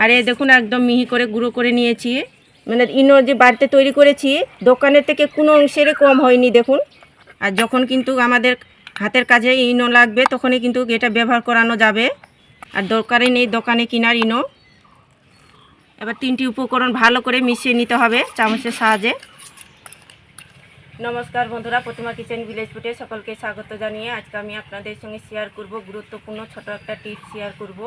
আর এই দেখুন একদম মিহি করে গুঁড়ো করে নিয়েছি। মানে ইনো যে বাড়িতে তৈরি করেছি দোকানের থেকে কোনো অংশের কম হয়নি দেখুন। আর যখন কিন্তু আমাদের হাতের কাজে ইনো লাগবে তখনই কিন্তু এটা ব্যবহার করানো যাবে। আর দরকারে নেই দোকানে কেনার ইনো। এবার তিনটি উপকরণ ভালো করে মিশিয়ে নিতে হবে চামচের সাহায্যে। নমস্কার বন্ধুরা, প্রতিমা কিচেন ভিলেজ ফুটে সকলকে স্বাগত জানিয়ে আজকে আমি আপনাদের সঙ্গে শেয়ার করব, গুরুত্বপূর্ণ ছোট একটা টিপস শেয়ার করব।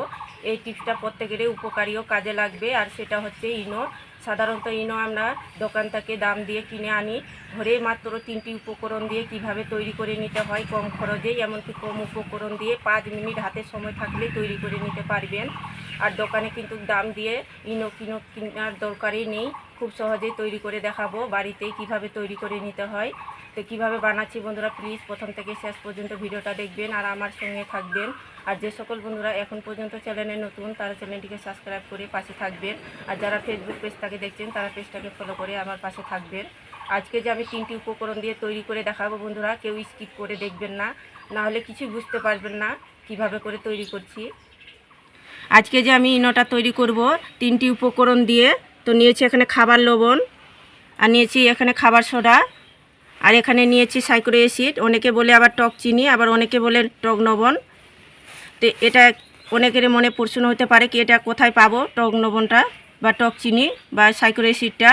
এই টিপসটা প্রত্যেকেরই উপকারীও কাজে লাগবে। আর সেটা হচ্ছে ইনো। সাধারণত ইনো আমরা দোকান থেকে দাম দিয়ে কিনে আনি। ঘরে মাত্র তিনটি উপকরণ দিয়ে কীভাবে তৈরি করে নিতে হয়, কম খরচেই, এমনকি কম উপকরণ দিয়ে পাঁচ মিনিট হাতে সময় থাকলে তৈরি করে নিতে পারবেন। আর দোকানে কিন্তু দাম দিয়ে ইনো কিনো কেনার দরকারই নেই। খুব সহজেই তৈরি করে দেখাবো বাড়িতেই কীভাবে তৈরি করে নিতে হয়। তো কীভাবে বানাচ্ছি বন্ধুরা প্লিজ প্রথম থেকে শেষ পর্যন্ত ভিডিওটা দেখবেন আর আমার সঙ্গে থাকবেন। আর যে সকল বন্ধুরা এখন পর্যন্ত চ্যানেলে নতুন, তারা চ্যানেলটিকে সাবস্ক্রাইব করে পাশে থাকবেন। আর যারা ফেসবুক পেজটাকে দেখছেন, তারা পেজটাকে ফলো করে আমার পাশে থাকবেন। আজকে যে আমি তিনটি উপকরণ দিয়ে তৈরি করে দেখাবো বন্ধুরা, কেউ স্কিপ করে দেখবেন না। না হলে কিছু বুঝতে পারবেন না কীভাবে করে তৈরি করছি। আজকে যে আমি ইনোটা তৈরি করব, তিনটি উপকরণ দিয়ে, তো নিয়েছি এখানে খাবার লবণ, আর নিয়েছি এখানে খাবার সোডা, আর এখানে নিয়েছি সাইক্রো অ্যাসিড, অনেকে বলে আবার টক চিনি, আবার অনেকে বলে টক লবণ। তো এটা অনেকের মনে প্রশ্ন হতে পারে কি এটা কোথায় পাবো, টক লবণটা বা টক চিনি বা সাইক্রো অ্যাসিডটা।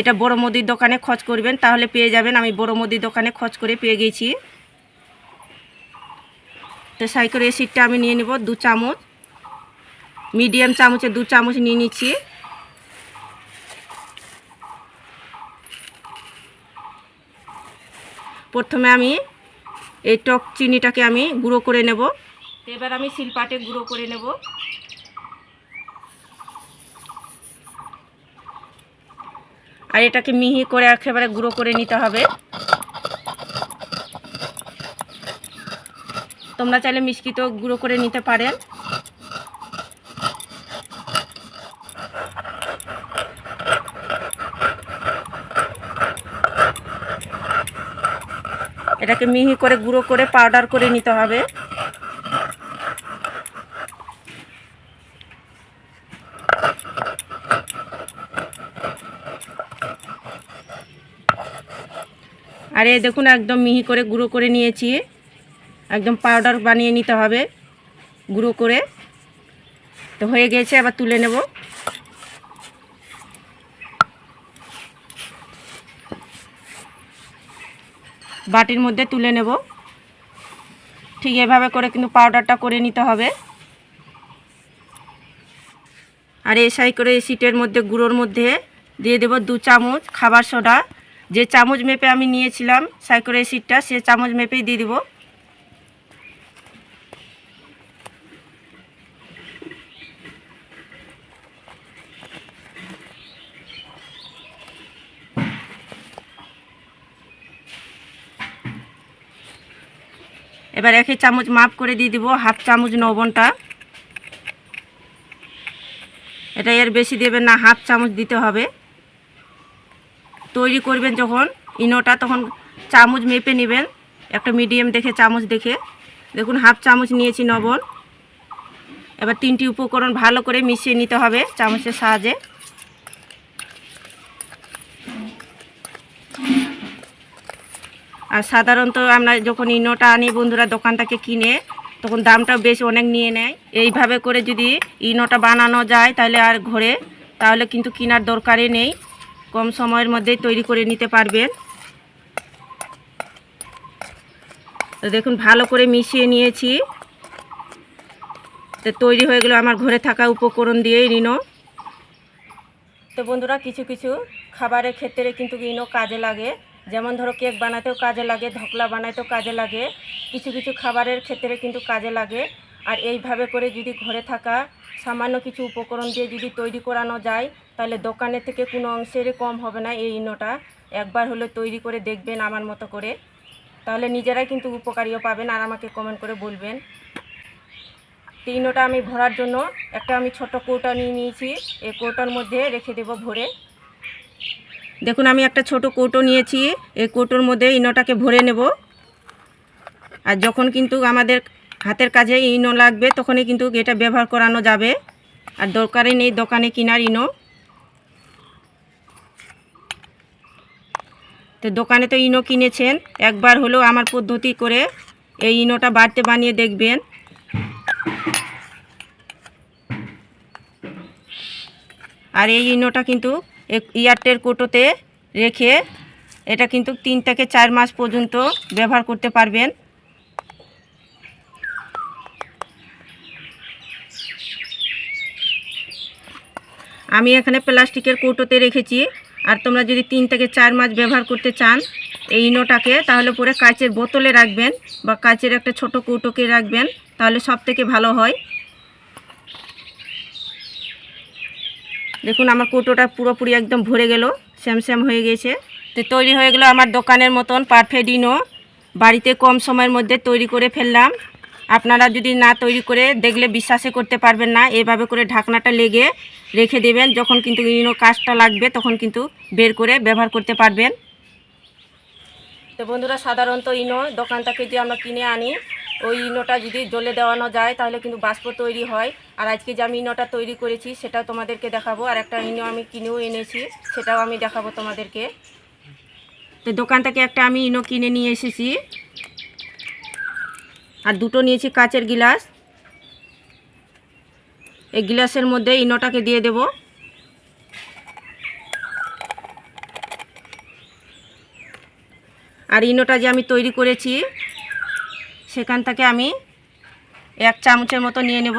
এটা বড় মুদির দোকানে খোঁজ করবেন, তাহলে পেয়ে যাবেন। আমি বড় মুদির দোকানে খোঁজ করে পেয়ে গেছি। তো সাইক্রো অ্যাসিডটা আমি নিয়ে নেব দু চামচ। মিডিয়াম চামচে দু চামচ নিয়ে নিচ্ছি। প্রথমে আমি এই টক চিনিটাকে আমি গুঁড়ো করে নেব। এবার আমি শিলপাটে গুঁড়ো করে নেব। আর এটাকে মিহি করে একেবারে গুঁড়ো করে নিতে হবে। তোমরা চাইলে মিষ্টি তো গুঁড়ো করে নিতে পারেন। এটাকে মিহি করে গুঁড়ো করে পাউডার করে নিতে হবে। আর এই দেখুন, একদম মিহি করে গুঁড়ো করে নিয়েছি। একদম পাউডার বানিয়ে নিতে হবে, গুঁড়ো করে। তো হয়ে গেছে আবার তুলে নেব। বাটির মধ্যে তুলে নেব। ঠিক এভাবে করে কিন্তু পাউডারটা করে নিতে হবে। আর এসাই সাই করে সিটের মধ্যে, গুঁড়োর মধ্যে দিয়ে দেব দু চামচ খাবার সোডা। যে চামচ মেপে আমি নিয়েছিলাম সাইকোরে সিটটা, সে চামচ মেপেই দিয়ে দিব। এবার একে চামচ মাপ করে দিয়ে দিব, হাফ চামচ লবণটা এটা এর বেশি দেবেন না, হাফ চামচ দিতে হবে। তৈরি করবেন যখন, ইনোটা তখন চামচ মেপে নেবেন, একটা মিডিয়াম দেখে চামচ দেখে। দেখুন, হাফ চামচ নিয়েছি লবণ এবার তিনটি উপকরণ ভালো করে মিশিয়ে নিতে হবে চামচের সাহায্যে। আর সাধারণত আমরা যখন ইনোটা আনি, বন্ধুরা দোকান থেকে কিনে, তখন দামটা বেশ অনেক নিয়ে নেয়। এইভাবে করে যদি ইনোটা বানানো যায় তাহলে আর ঘরে, তাহলে কিন্তু কেনার দরকারই নেই। কম সময়ের মধ্যেই তৈরি করে নিতে পারবেন। তো দেখুন, ভালো করে মিশিয়ে নিয়েছি। তো তৈরি হয়ে গেলো আমার ঘরে থাকা উপকরণ দিয়েই রিনো তো বন্ধুরা, কিছু কিছু খাবারের ক্ষেত্রে কিন্তু ইনো কাজে লাগে। যেমন ধরো কেক বানাতেও কাজে লাগে, ধকলা বানাতেও কাজে লাগে, কিছু কিছু খাবারের ক্ষেত্রে কিন্তু কাজে লাগে। আর এইভাবে করে যদি ঘরে থাকা সামান্য কিছু উপকরণ দিয়ে যদি তৈরি করানো যায়, তাহলে দোকানের থেকে কোনো অংশেরই কম হবে না এই ইনোটা। একবার হলে তৈরি করে দেখবেন আমার মতো করে। তাহলে নিজেরাই কিন্তু উপকারীও পাবেন আর আমাকে কমেন্ট করে বলবেন। তো ইনোটা আমি ভরার জন্য একটা আমি ছোট কৌটা নিয়ে নিয়েছি। এই কৌটার মধ্যে রেখে দেব ভরে। দেখুন, আমি একটা ছোট কৌটো নিয়েছি। এই কৌটোর মধ্যে ইনোটাকে ভরে নেব। আর যখন কিন্তু আমাদের হাতের কাজে ইনো লাগবে, তখনই কিন্তু এটা ব্যবহার করানো যাবে। আর দরকারে নেই দোকানে কিনার ইনো। তো দোকানে তো ইনো কিনেছেন। একবার হলেও আমার পদ্ধতি করে এই ইনোটা বাড়তে বানিয়ে দেখবেন। আর এই ইনোটা কিন্তু ইয়ারটেল কোটোতে রেখে এটা কিন্তু তিন থেকে চার মাস পর্যন্ত ব্যবহার করতে পারবেন। আমি এখানে প্লাস্টিকের কৌটোতে রেখেছি। আর তোমরা যদি তিন থেকে চার মাস ব্যবহার করতে চান এই ইনোটাকে, তাহলে পরে কাচের বোতলে রাখবেন বা কাচের একটা ছোট কৌটোকে রাখবেন, তাহলে সব থেকে ভালো হয়। দেখুন, আমার কৌটোটা পুরোপুরি একদম ভরে গেল স্যাম হয়ে গেছে। তো তৈরি হয়ে গেল আমার দোকানের মতন পারফেক্ট ইনো বাড়িতে কম সময়ের মধ্যে তৈরি করে ফেললাম। আপনারা যদি না তৈরি করে দেখলে বিশ্বাসে করতে পারবেন না। এভাবে করে ঢাকনাটা লেগে রেখে দেবেন। যখন কিন্তু ইনো কাজটা লাগবে, তখন কিন্তু বের করে ব্যবহার করতে পারবেন। তো বন্ধুরা, সাধারণত ইনো দোকান থেকে যে আমরা কিনে আনি ওই ইনোটা যদি জ্বলে দেওয়ানো যায়, তাহলে কিন্তু বাষ্প তৈরি হয়। আর আজকে যে আমি ইনোটা তৈরি করেছি, সেটাও তোমাদেরকে দেখাবো। আর একটা ইনো আমি কিনেও এনেছি, সেটাও আমি দেখাবো তোমাদেরকে। তো দোকান থেকে একটা আমি ইনো কিনে নিয়ে এসেছি। আর দুটো নিয়েছি কাচের গিলাস। এই গিলাসের মধ্যে ইনোটাকে দিয়ে দেব। আর ইনোটা যে আমি তৈরি করেছি সেখান থেকে আমি এক চামচের মতো নিয়ে নেব।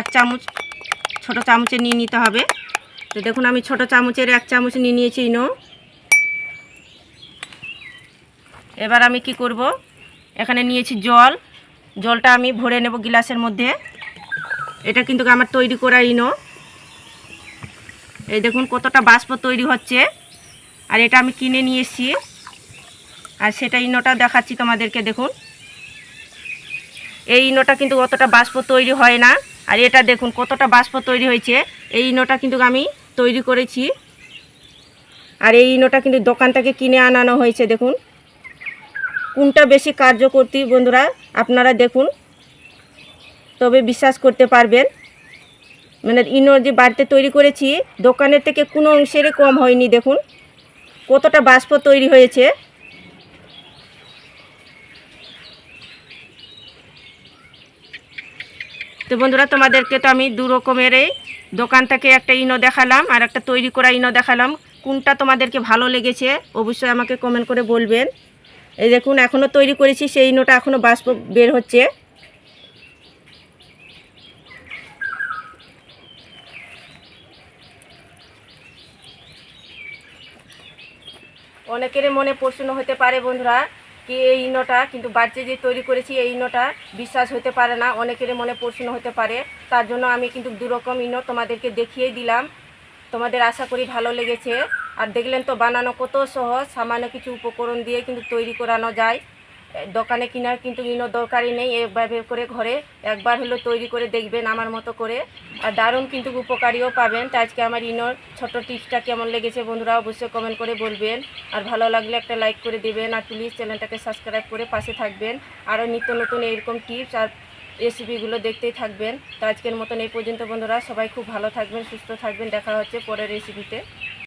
এক চামচ, ছোট চামচে নিয়ে নিতে হবে। তো দেখুন, আমি ছোট চামচের এক চামচ নিয়ে নিয়েছি, ইনো। এবার আমি কি করব? এখানে নিয়েছি জল। জলটা আমি ভরে নেব গিলাসের মধ্যে। এটা কিন্তু আমার তৈরি করা ইনো। এই দেখুন, কতটা বাষ্প তৈরি হচ্ছে। আর এটা আমি কিনে নিয়ে আর সেটা ইনোটা দেখাচ্ছি তোমাদেরকে, দেখুন। এই ইনোটা কিন্তু অতটা বাষ্প তৈরি হয় না। আর এটা দেখুন কতটা বাষ্প তৈরি হয়েছে। এই ইনোটা কিন্তু আমি তৈরি করেছি। আর এই ইনোটা কিন্তু দোকান থেকে কিনে আনানো হয়েছে, দেখুন। কোনটা বেশি কার্যকরী বন্ধুরা, আপনারা দেখুন। তবে বিশ্বাস করতে পারবেন। মানে ইনো যে বাড়িতে তৈরি করেছি, দোকানের থেকে কোনো অংশেরই কম হয়নি, দেখুন। কতটা বাষ্প তৈরি হয়েছে। তো বন্ধুরা, তোমাদেরকে তো আমি দু রকমের দোকান থেকে একটা ইনো দেখালাম আর একটা তৈরি করা ইনো দেখালাম। কোনটা তোমাদেরকে ভালো লেগেছে অবশ্যই আমাকে কমেন্ট করে বলবেন। এই দেখুন এখনও তৈরি করেছি, সেই ইনোটা এখনও বাষ্প বের হচ্ছে। অনেকের মনে প্রশ্ন হতে পারে বন্ধুরা কি এই ইনোটা কিন্তু বাড়িতে যে তৈরি করেছি এই ইনোটা বিশ্বাস হতে পারে না অনেকের মনে প্রশ্ন হতে পারে। তার জন্য আমি কিন্তু দুরকম ইনো তোমাদেরকে দেখিয়ে দিলাম। তোমাদের আশা করি ভালো লেগেছে। আর দেখলেন তো বানানো কত সহজ, সামান্য কিছু উপকরণ দিয়ে কিন্তু তৈরি করানো যায়। দোকানে কেনার কিন্তু ইনো দরকারই নেই এভাবে করে ঘরে, একবার হলো তৈরি করে দেখবেন আমার মতো করে। আর দারুণ কিন্তু উপকারীও পাবেন। তো আজকে আমার ইনোর ছোট টিপসটা কেমন লেগেছে বন্ধুরা অবশ্যই কমেন্ট করে বলবেন। আর ভালো লাগলে একটা লাইক করে দেবেন। আর প্লিজ চ্যানেলটাকে সাবস্ক্রাইব করে পাশে থাকবেন। আরও নিত্য নতুন এরকম টিপস আর রেসিপিগুলো দেখতেই থাকবেন। তো আজকের মতন এই পর্যন্ত বন্ধুরা। সবাই খুব ভালো থাকবেন, সুস্থ থাকবেন। দেখা হচ্ছে পরের রেসিপিতে